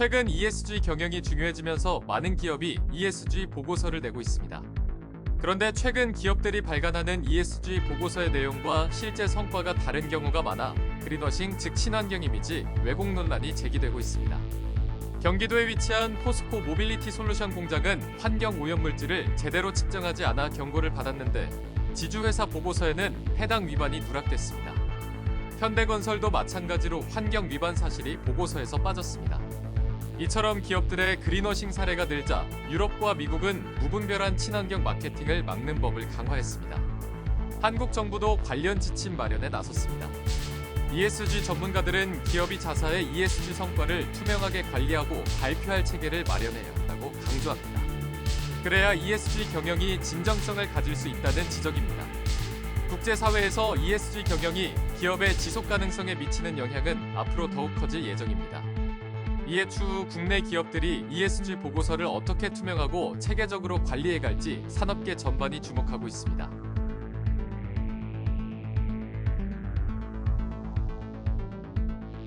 최근 ESG 경영이 중요해지면서 많은 기업이 ESG 보고서를 내고 있습니다. 그런데 최근 기업들이 발간하는 ESG 보고서의 내용과 실제 성과가 다른 경우가 많아 그린워싱 즉 친환경 이미지 왜곡 논란이 제기되고 있습니다. 경기도에 위치한 포스코 모빌리티 솔루션 공장은 환경 오염물질을 제대로 측정하지 않아 경고를 받았는데 지주회사 보고서에는 해당 위반이 누락됐습니다. 현대건설도 마찬가지로 환경 위반 사실이 보고서에서 빠졌습니다. 이처럼 기업들의 그린워싱 사례가 늘자 유럽과 미국은 무분별한 친환경 마케팅을 막는 법을 강화했습니다. 한국 정부도 관련 지침 마련에 나섰습니다. ESG 전문가들은 기업이 자사의 ESG 성과를 투명하게 관리하고 발표할 체계를 마련해야 한다고 강조합니다. 그래야 ESG 경영이 진정성을 가질 수 있다는 지적입니다. 국제사회에서 ESG 경영이 기업의 지속 가능성에 미치는 영향은 앞으로 더욱 커질 예정입니다. 이에 추후 국내 기업들이 ESG 보고서를 어떻게 투명하고 체계적으로 관리해 갈지 산업계 전반이 주목하고 있습니다.